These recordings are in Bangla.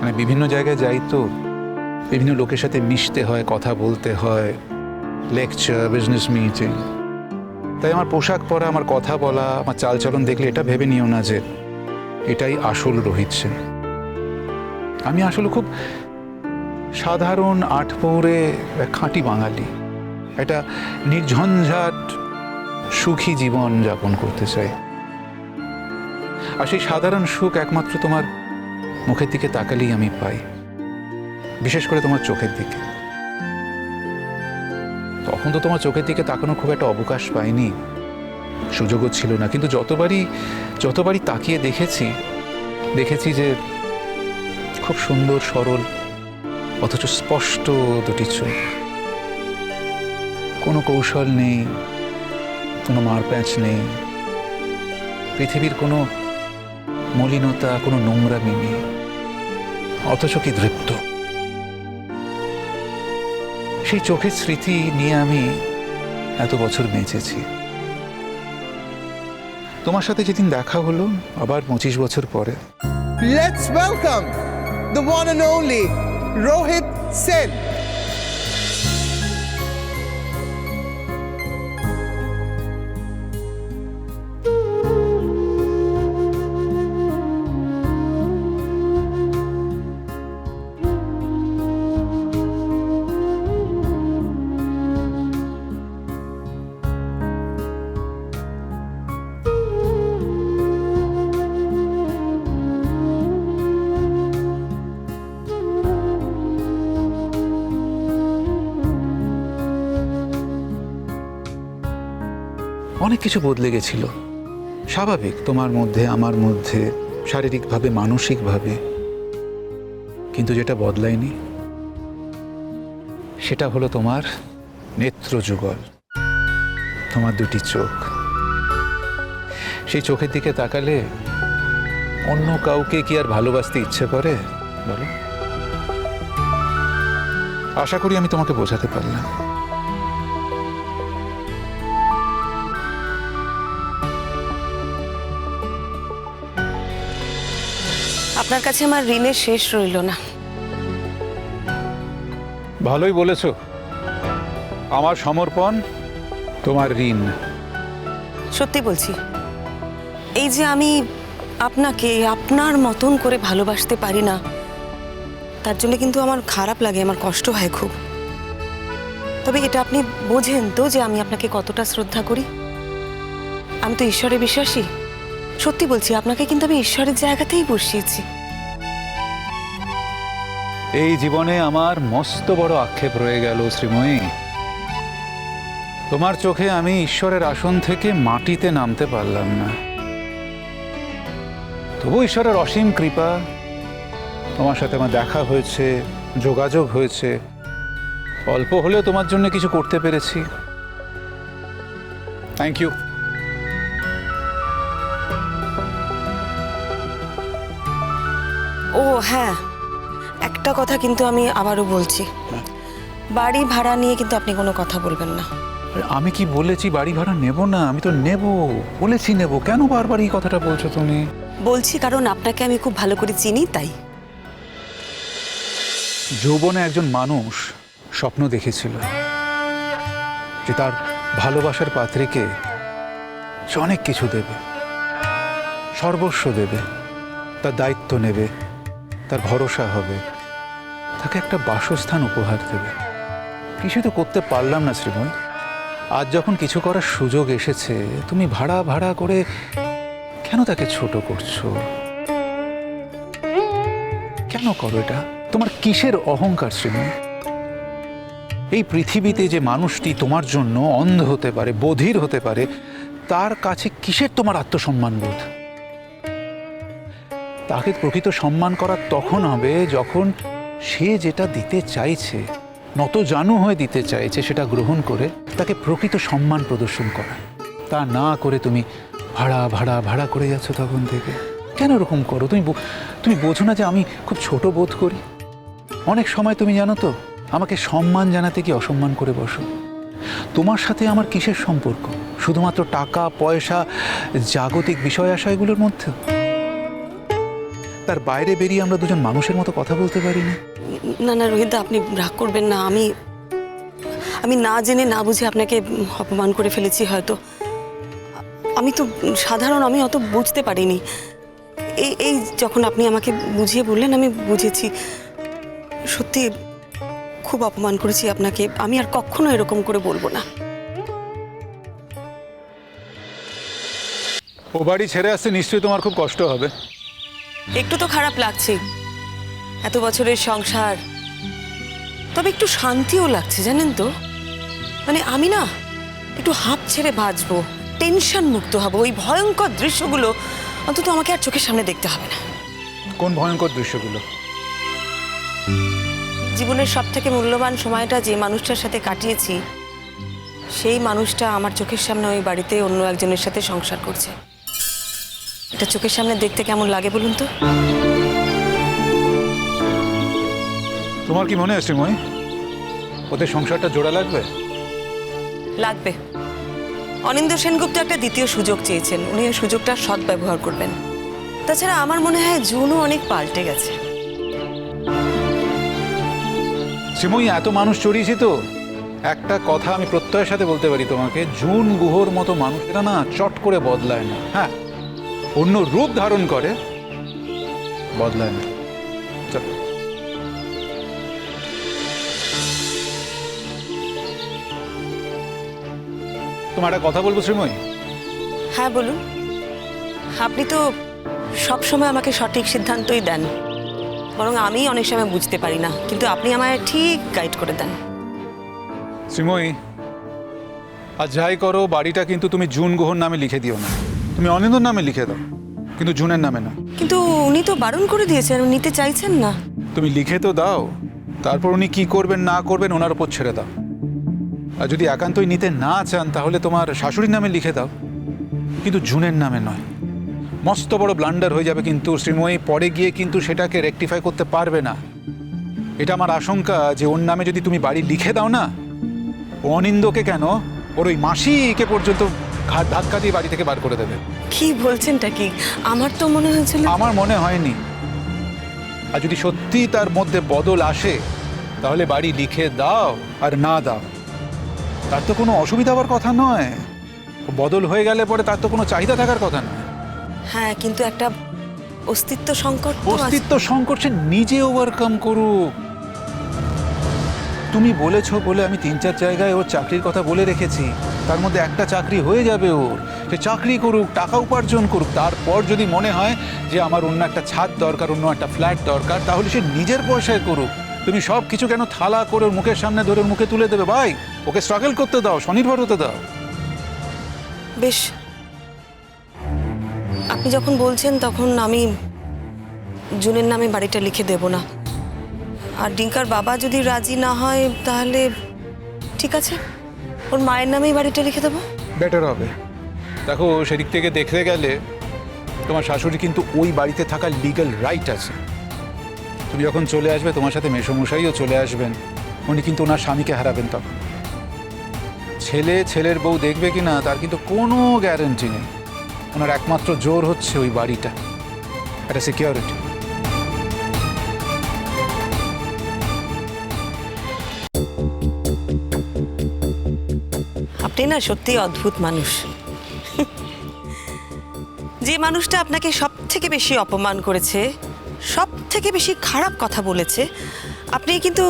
মানে বিভিন্ন জায়গায় যাই তো, বিভিন্ন লোকের সাথে মিশতে হয়, কথা বলতে হয় লেকচার বিজনেস মিটিং তাই আমার পোশাক পরা, আমার কথা বলা, আমার চালচলন দেখলে এটা ভেবে নিও না যে এটাই আসল রোহিত সেন। আমি আসলে খুব সাধারণ আটপৌরে খাঁটি বাঙালি। একটা নির্ঝঞ্ঝাট সুখী জীবন যাপন করতে চাই। আর সেই সাধারণ সুখ একমাত্র তোমার মুখের দিকে তাকালেই আমি পাই। বিশেষ করে তোমার চোখের দিকে। তখন তো তোমার চোখের দিকে তাকানো খুব একটা অবকাশ পাইনি। সুযোগও ছিল না। কিন্তু যতবারই যতবারই তাকিয়ে দেখেছি দেখেছি যে খুব সুন্দর, সরল, অথচ স্পষ্ট দুটি চোখ। কোনো কৌশল নেই, কোনো মারপ্যাঁচ নেই। পৃথিবীর কোনো মলিনতা, কোনো নোংরামি নেই। অথচ কি দৃপ্ত? সেই চোখের স্মৃতি নিয়ে আমি এত বছর বেঁচেছি। তোমার সাথে যেদিন দেখা হলো, আবার পঁচিশ বছর পরে। Let's welcome the one and Rohit Sen. অনেক কিছু বদলে গেছিল। স্বাভাবিক, তোমার মধ্যে, আমার মধ্যে, শারীরিকভাবে, মানসিকভাবে। কিন্তু যেটা বদলায়নি, সেটা হলো তোমার নেত্র যুগল। তোমার দুটি চোখ। সেই চোখের দিকে তাকালে অন্য কাউকে কি আর ভালোবাসতে ইচ্ছে করে? বলো। আশা করি আমি তোমাকে বোঝাতে পারলাম। আপনার কাছে আমার ঋণের শেষ রইল না। ভালোই বলেছ। আমার সমর্পণ তোমার ঋণ। সত্যি বলছি এই যে আমি আপনাকে আপনার মতন করে ভালোবাসতে পারি না তার জন্য কিন্তু আমার খারাপ লাগে আমার কষ্ট হয় খুব। তবে এটা আপনি বোঝেন তো যে আমি আপনাকে কতটা শ্রদ্ধা করি। আমি তো ঈশ্বরে বিশ্বাসী। সত্যি বলছি, আপনাকে কিন্তু আমি ঈশ্বরের জায়গাতেই বসিয়েছি। এই জীবনে আমার মস্ত বড় আক্ষেপ রয়ে গেল, শ্রীময়ী। তোমার চোখে আমি ঈশ্বরের আসন থেকে মাটিতে নামতে পারলাম না। তবু ঈশ্বরের অসীম কৃপা, তোমার সাথে আমার দেখা হয়েছে, যোগাযোগ হয়েছে। অল্প হলেও তোমার জন্য কিছু করতে পেরেছি। থ্যাংক ইউ ও হ্যাঁ। একটা কথা কিন্তু আমি আবারও বলছি। বাড়ি ভাড়া নিয়ে কিন্তু আপনি কোনো কথা বলবেন না। আমি কি বলেছি বাড়ি ভাড়া নেব না? আমি তো নেব। বলেছি নেব। কেন বারবার এই কথাটা বলছো তুমি? বলছি কারণ আপনাকে আমি খুব ভালো করে চিনি তাই। যৌবনে একজন মানুষ স্বপ্ন দেখেছিল যে তার ভালোবাসার পাত্রীকে সে অনেক কিছু দেবে। সর্বস্ব দেবে। তার দায়িত্ব নেবে। তার ভরসা হবে। তাকে একটা বাসস্থান উপহার দেবে। কিছু তো করতে পারলাম না, শ্রীময়। আজ যখন কিছু করার সুযোগ এসেছে, তুমি ভাড়া ভাড়া করে কেন তাকে ছোট করছ? কেন করো এটা? তোমার কিসের অহংকার, শ্রীময়? এই পৃথিবীতে যে মানুষটি তোমার জন্য অন্ধ হতে পারে, বধির হতে পারে, তার কাছে কিসের তোমার আত্মসম্মান বোধ তাকে প্রকৃত সম্মান করা তখন হবে যখন সে যেটা দিতে চাইছে, নত জানু হয়ে দিতে চাইছে সেটা গ্রহণ করে তাকে প্রকৃত সম্মান প্রদর্শন করা। তা না করে তুমি ভাড়া ভাড়া ভাড়া করে যাচ্ছ তখন থেকে। কেন এরকম করো? তুমি তুমি বোঝো না যে আমি খুব ছোট বোধ করি। অনেক সময় তুমি জানো তো, আমাকে সম্মান জানাতে কি অসম্মান করে বসো। তোমার সাথে আমার কিসের সম্পর্ক? শুধুমাত্র টাকা, পয়সা, জাগতিক বিষয় আশয়গুলোর মধ্যে তার বাইরে বেরিয়ে আমরা দুজন মানুষের মতো কথা বলতে পারি না না না রোহিতদা আপনি রাগ করবেন না। আমি আমি না জেনে না বুঝে আপনাকে অপমান করে ফেলেছি হয়তো। আমি তো সাধারণ আমি অত বুঝতে পারিনি। এই এই যখন আপনি আমাকে বুঝিয়ে বললেন আমি বুঝেছি। সত্যি খুব অপমান করেছি আপনাকে। আমি আর কখনো এরকম করে বলব না। ও বাড়ি ছেড়ে আসতে নিশ্চয়ই তোমার খুব কষ্ট হবে। একটু তো খারাপ লাগছে। এত বছরের সংসার। তবে একটু শান্তিও লাগছে জানেন তো? মানে আমি না একটু হাঁপ ছেড়ে বাঁচবো টেনশন মুক্ত হব ওই ভয়ঙ্কর দৃশ্যগুলো অন্তত আমাকে আর চোখের সামনে দেখতে হবে না। কোন ভয়ঙ্কর দৃশ্যগুলো? জীবনের সব থেকে মূল্যবান সময়টা যে মানুষটার সাথে কাটিয়েছি সেই মানুষটা আমার চোখের সামনে ওই বাড়িতে অন্য একজনের সাথে সংসার করছে। এটা চোখের সামনে দেখতে কেমন লাগে বলুন তো? তোমার কি মনে আছে মই ওদের সংসারটা জোড়া লাগবে? লাগবে। অনিন্দ্য সেনগুপ্ত একটা দ্বিতীয় সুযোগ চেয়েছেন। উনি ওই সুযোগটা সদ্ব্যবহার করবেন। তাছাড়া আমার মনে হয় জুনও অনেক পাল্টে গেছে। শ্রীময়ী এত মানুষ চড়িয়েছি তো। একটা কথা আমি প্রত্যয়ের সাথে বলতে পারি তোমাকে। জুন গুহর মতো মানুষেরা না চট করে বদলায় না। হ্যাঁ অন্য রূপ ধারণ করে? বদলায় না। চলো। তোমার একটা কথা বলব শ্রীময়ী? হ্যাঁ বলুন। আপনি তো সব সময় আমাকে সঠিক সিদ্ধান্তই দেন। বরং আমি অনেক সময় বুঝতে পারি না কিন্তু আপনি আমায় ঠিক গাইড করে দেন। শ্রীময়ী আর যাই করো বাড়িটা কিন্তু তুমি জুন গুহর নামে লিখে দিও না। তুমি অনিন্দর নামে লিখে দাও কিন্তু জুনের নামে না কিন্তু উনি তো বারণ করে দিয়েছেন উনি নিতে চাইছেন না। তুমি লিখে তো দাও তারপর উনি কি করবেন না করবেন ওনার উপর ছেড়ে দাও। আর যদি একান্তই নিতে না চান তাহলে তোমার শাশুড়ির নামে লিখে দাও কিন্তু জুনের নামে নয়। মস্ত বড় ব্লান্ডার হয়ে যাবে কিন্তু শ্রীময়ী পরে গিয়ে কিন্তু সেটাকে রেকটিফাই করতে পারবে না। এটা আমার আশঙ্কা যে ওর নামে যদি তুমি বাড়ি লিখে দাও না অনিন্দকে কেন? ওর ওই মাসিকে পর্যন্ত ঘাট ধাক্কা দিয়ে বাড়ি থেকে বার করে দেবে। কি বলছেনটা কি? আমার তো মনে হয়েছিল আমার মনে হয়নি। আর যদি সত্যি তার মধ্যে বদল আসে তাহলে বাড়ি লিখে দাও আর না দাও। তার তো কোনো অসুবিধা হওয়ার কথা নয়। বদল হয়ে গেলে পরে তার তো কোনো চাহিদা থাকার কথা নয়। হ্যাঁ কিন্তু একটা অস্তিত্ব সংকট অস্তিত্ব সংকট সে নিজে ওভারকাম করুক। তুমি বলেছ বলে আমি তিন চার জায়গায় ওর চাকরির কথা বলে রেখেছি। তার মধ্যে একটা চাকরি হয়ে যাবে ওর। সে চাকরি করুক, টাকা উপার্জন করুক, তারপর যদি মনে হয় যে আমার অন্য একটা ছাদ দরকার, অন্য একটা ফ্ল্যাট দরকার, তাহলে সে নিজের পয়সায় করুক। তুমি সব কিছু কেন থালা করে মুখের সামনে ধরে মুখে তুলে দেবে? ভাই, ওকে স্ট্রাগল করতে দাও, স্বনির্ভর হতে দাও। বেশ। আপনি যখন বলছেন তখন আমি জুনের নামে বাড়িটা লিখে দেব না। আর ডিঙ্কার বাবা যদি রাজি না হয়, তাহলে ঠিক আছে। ওর মায়ের নামেই বাড়িটা লিখে দেবো? বেটার হবে। দেখো, সেদিক থেকে দেখতে গেলে তোমার শাশুড়ি কিন্তু ওই বাড়িতে থাকার লিগ্যাল রাইট আছে। তুমি যখন চলে আসবে, তোমার সাথে মেসমশাইও চলে আসবেন। উনি কিন্তু ওনার স্বামীকে হারাবেন তখন। ছেলে, ছেলের বউ দেখবে কি না তার কিন্তু কোনো গ্যারেন্টি নেই। ওনার একমাত্র জোর হচ্ছে ওই বাড়িটা। একটা সিকিউরিটি না সত্যি অদ্ভুত মানুষ। যে মানুষটা আপনাকে সব থেকে বেশি অপমান করেছে সব থেকে বেশি খারাপ কথা বলেছে, আপনি কিন্তু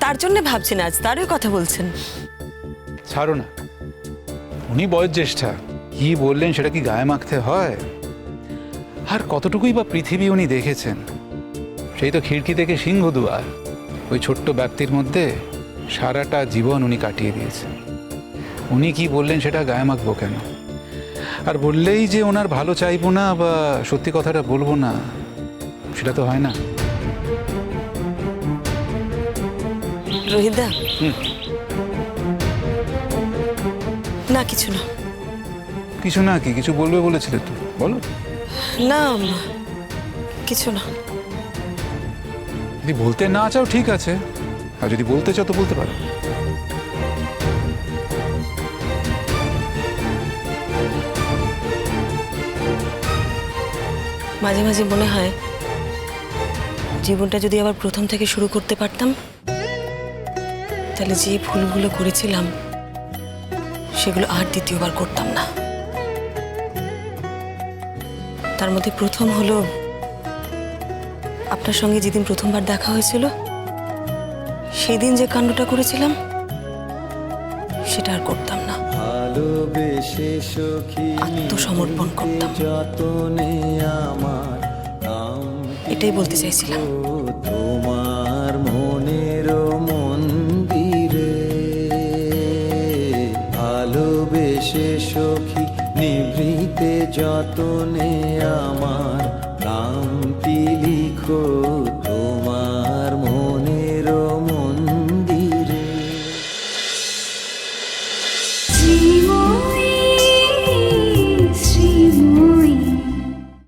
তার জন্য ভাবছেন আজ, তারই কথা বলছেন। ছাড়ো না। উনি বয়োজ্যেষ্ঠা, কি বললেন সেটা কি গায়ে মাখতে হয়? আর কতটুকুই বা পৃথিবী উনি দেখেছেন? সেই তো খিড়কি থেকে সিংহ দুয়ার। ওই ছোট্ট ব্যক্তির মধ্যে সারাটা জীবন উনি কাটিয়ে দিয়েছেন। উনি কি বললেন সেটা গায়ে মাখবো কেন? আর বললেই যে ওনার ভালো চাইব না বা সত্যি কথাটা বলব না সেটা তো হয় না। রোহিতদা। না কিছু না। কিছু না কি কিছু বলবে বলেছিলে তো বলো। না কিছু না। যদি বলতে না চাও ঠিক আছে। আর যদি বলতে চাও তো বলতে পারো। মাঝে মাঝে মনে হয় জীবনটা যদি আবার প্রথম থেকে শুরু করতে পারতাম, তাহলে যে ভুলগুলো করেছিলাম, সেগুলো আর দ্বিতীয়বার করতাম না। তার মধ্যে প্রথম হলো, আপনার সঙ্গে যেদিন প্রথমবার দেখা হয়েছিল, সেদিন যে কাণ্ডটা করেছিলাম, সেটা আর করতাম না। ভালোবেসে সখী আত্মসমর্পণ করতাম। যতনে আমার এটাই বলতে চাইছিলাম। তোমার মনের মন্দিরে। ভালোবেসে সখী নিভৃতে যতনে আমার নামটি লিখো